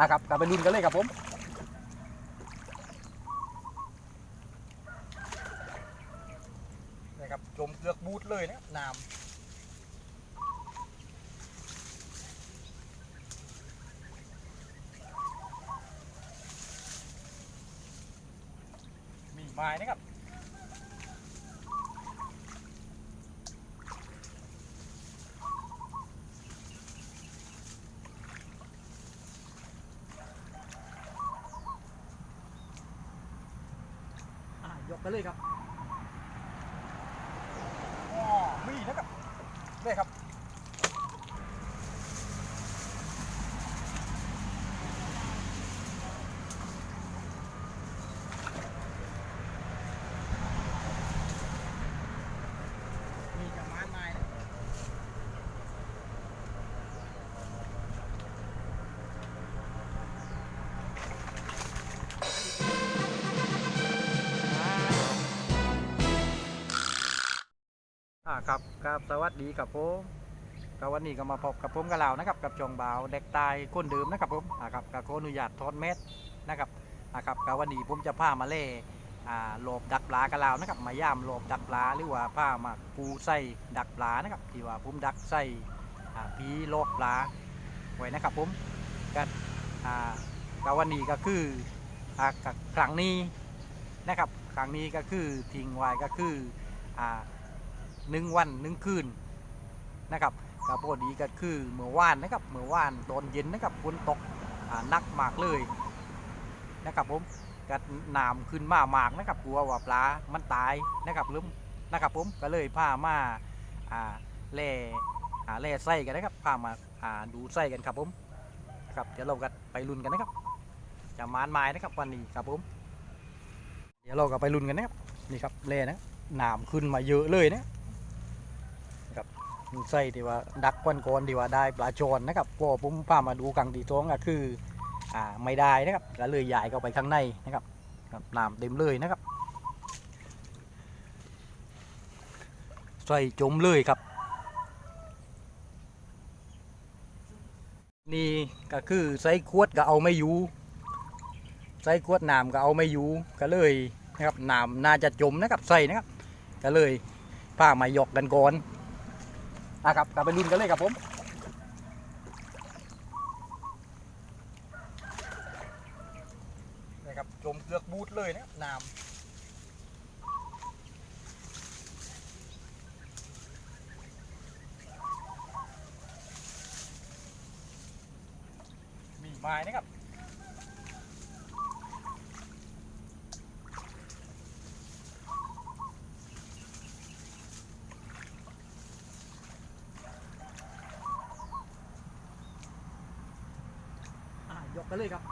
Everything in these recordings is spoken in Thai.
นะครับกลับไปลุ้นกันเลยครับผมนะครับจมเกือกบูดเลยนะน้ำมีไม้นะครับ ไปเลยครับอ๋อมีนะครับได้ครับ อ่าครับครับสวัสดีครับผมก็วันนี้ก็มาพบกับผมกับเรานะครับกับจองบ่าวเด็กตายคนเดิมนะครับผมอ่าครับกับขออนุญาตทอดเม็ดนะครับอ่าครับกับวันนี้ผมจะพามาเล่อ่าโลบดักปลากับเรานะครับ มาย่ามโลบดักปลาหรือว่าพามาปูใส่ดักปลานะครับที่ว่าผมดักใส่อ่าพีโลบปลาไว้นะครับผมกันอ่ากับวันนี้ก็คืออ่ากับครั้งนี้นะครับครั้งนี้ก็คือทิ้งไว้ก็คืออ่า หนึ่งวันหนึ่งคืนนะครับกับพอดีก็คือเมื่อวานนะครับเมื่อวานตอนเย็นนะครับฝนตกนักมากเลยนะครับผมก็น้ำขึ้นมามากนะครับกลัวว่าปลา มันตายนะครับลืมนะครับผมก็เลยพามาแล่แล่ไส้กันนะครับพามาดูไส้กันครับผมครับเดี๋ยวเราก็ไปลุ้นกันนะครับ จะมานไม้นะครับวันนี้ครับผม เดี๋ยวเราก็ไปลุ้นกันนะครับนี่ครับแล่นะน้ำขึ้นมาเยอะเลยนะ ใส่ที่ว่าดักควันโกอนที่ว่าได้ปลาจรนะครับพอผมพามาดูกลางตีท้องก็คืออ่าไม่ได้นะครับก็เลยย้ายเข้าไปข้างในนะครับครับน้ำเต็มเลยนะครับใส่จมเลยครับ นี่ก็คือใส่ขวดก็เอาไม่อยู่ใส่ขวดน้ำก็เอาไม่อยู่ก็เลยนะครับน้ำน่าจะจมนะครับใส่นะครับก็เลยพามายกกันก่อน อะครับกลับไปลุ้นกันเลยครับผมนะครับจมเกือกบูดเลยนะน้ำมีไม้นะครับ อะยกกัน เลยครับ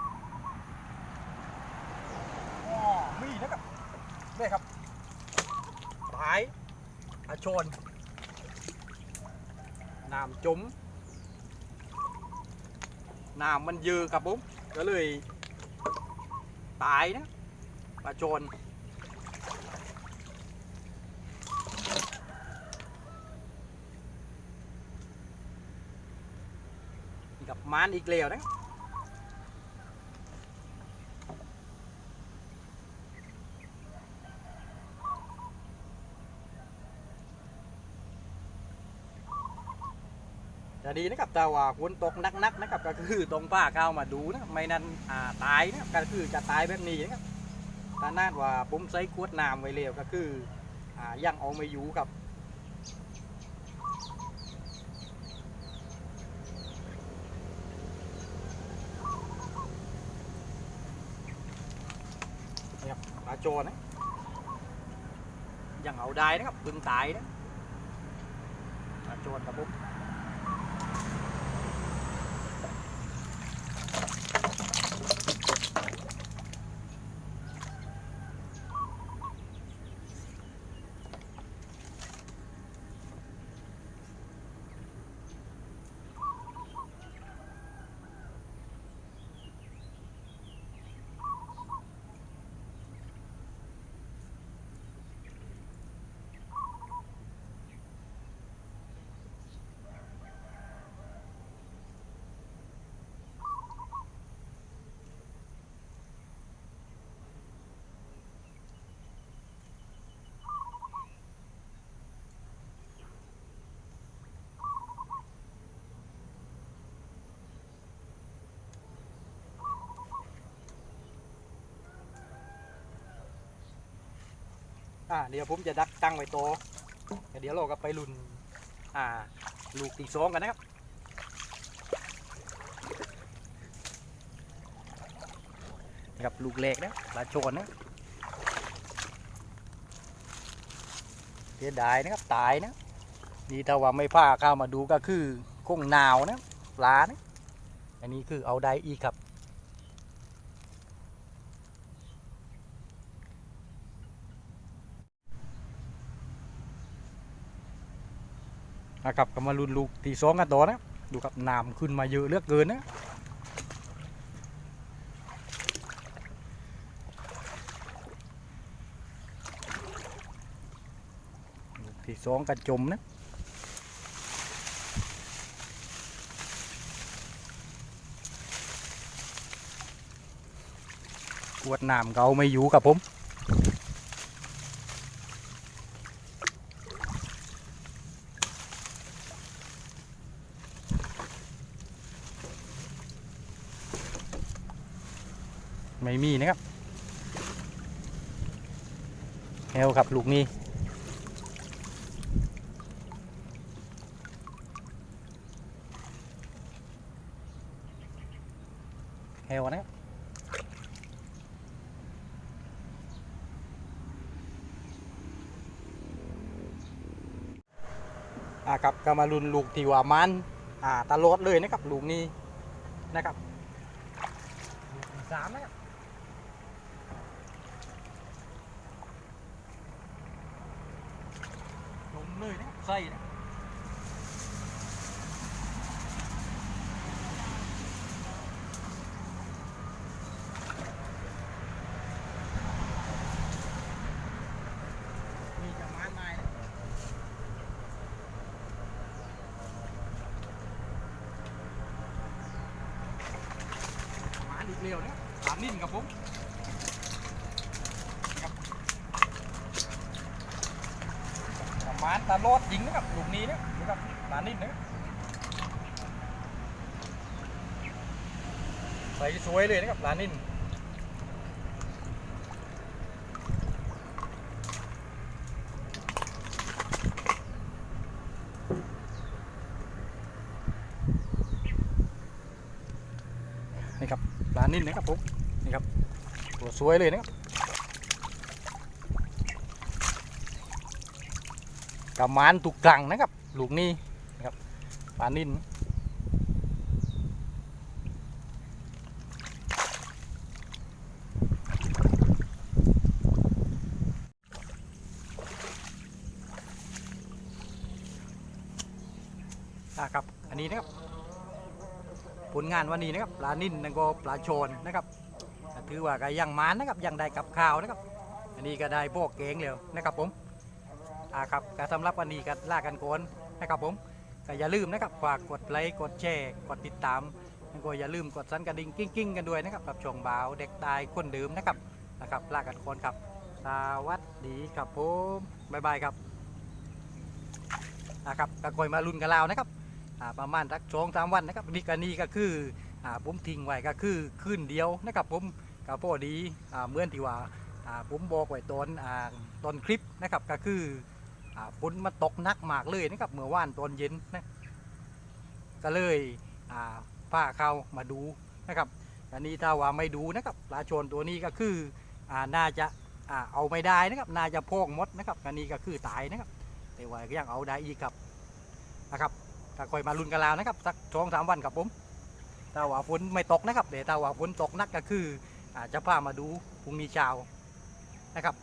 มีนะครับได้ครับปลายอาชนน้ำจมน้ำมันเยอะครับผมก็เลย ตายนะปลาโจรกับมานอีกแล้วนะ จะดีนะครับแต่ว่าฝนตกนักๆนะครับ ก็คือตรงป้าเข้ามาดูนะไม่นั้นอ่าตายนะก็คือจะตายแบบนี้นะครับถ้านาดว่าผมใส่ขวดน้ำไว้เร็วก็คืออ่ายังเอาไม่อยู่ครับนี่ครับปลาโจนะยังเอาได้นะครับเพึ่งตายนะปลาโจรครับผม อ่าเดี๋ยวผมจะดักตั้งไว้โตเดี๋ยวเราก็ไปลุนอ่า ลูกตีสองกันนะครับนะครับลูกเล็กนะปลาโชนนะเสียดายนะครับตายนะนี่ถ้าว่าไม่พาเข้ามาดูก็คือคงนาวนะปลานะอันนี้คือเอาได้อีกครับ นะครับก็มาลุ้นลูกตีสองกันต่อนะดูครับน้ำขึ้นมาเยอะเลือกเกินนะที่สองกันจมนะกวดน้ำเขาไม่อยู่กับผม ไม่มีนะครับแฮวครับลูกนี้แฮวนะครับอ่าครับก็มาลุนลูกที่ว่ามันอ่าตลอดเลยนะครับลูกนี้นะครับสามนะครับ ลง เลยนะใส่นะมีจะมานไม้นะมาดิเร็วนะสามนิ่นกับผม ประ มาณตาโลดยิงนะครับหลูกนี้นะดูครับปลานิ่มนะใส่สวยเลยนะครับลานิ่มนี่ครับลานิ่มนะครับผมนี่ครับตัวสวยเลยนะครับ ประมาณตุกกลังนะครับ ลูกนี้นะครับปลานิ่นอะครับ อันนี้นะครับ ผลงานวันนี้นะครับ ปลานิ่นแล้วก็ปลาโชนนะครับ ถือว่าก็ยังมานนะครับ ยังได้กับข้าวนะครับ อันนี้ก็ได้พวกเก่งแล้วนะครับผม อ่าครับก็สำหรับวันนี้ก็ลากันโกอนนะครับผมก็อย่าลืมนะครับฝากกดไลค์กดแชร์กดติดตามแล้วก็อย่าลืมกดสั่นกระดิ่งกิ้งๆกันด้วยนะครับกับช่องบ่าวเด็กตายคนเดิมนะครับนะครับลากันโกอนครับสวัสดีครับผมบ๊ายบายครับนะครับก็คอยมาลุ้นกันแล้วนะครับอ่าประมาณสักสองสามวันนะครับนี่ก็นี่ก็คืออ่าผมทิ้งไว้ก็คือคืนเดียวนะครับผมก็พอดีอ่าเหมื่อนที่ว่าอ่าผมบอกไว้ตอนอ่าตอนคลิปนะครับก็คือ ฝนมาตกนักมากเลยนะครับเมื่อวานตอนเย็นนะก็เลยอ่าพาเข้ามาดูนะครับอันนี้ถ้าว่าไม่ดูนะครับปลาชนตัวนี้ก็คืออน่าจะอาเอาไม่ได้นะครับน่าจะพองหมดนะครับอันนี้ก็คือตายนะครับ แต่ว่าก็ยังเอาได้อีกครับนะครับถ้าคอยมาลุ้นกันแล้วนะครับสักสองสามวันครับผมถ้าว่าฝนไม่ตกนะครับเดี๋ยวถ้าว่าฝนตกนักก็คืออาจจะพามาดูพรุ่งนี้เช้านะครับ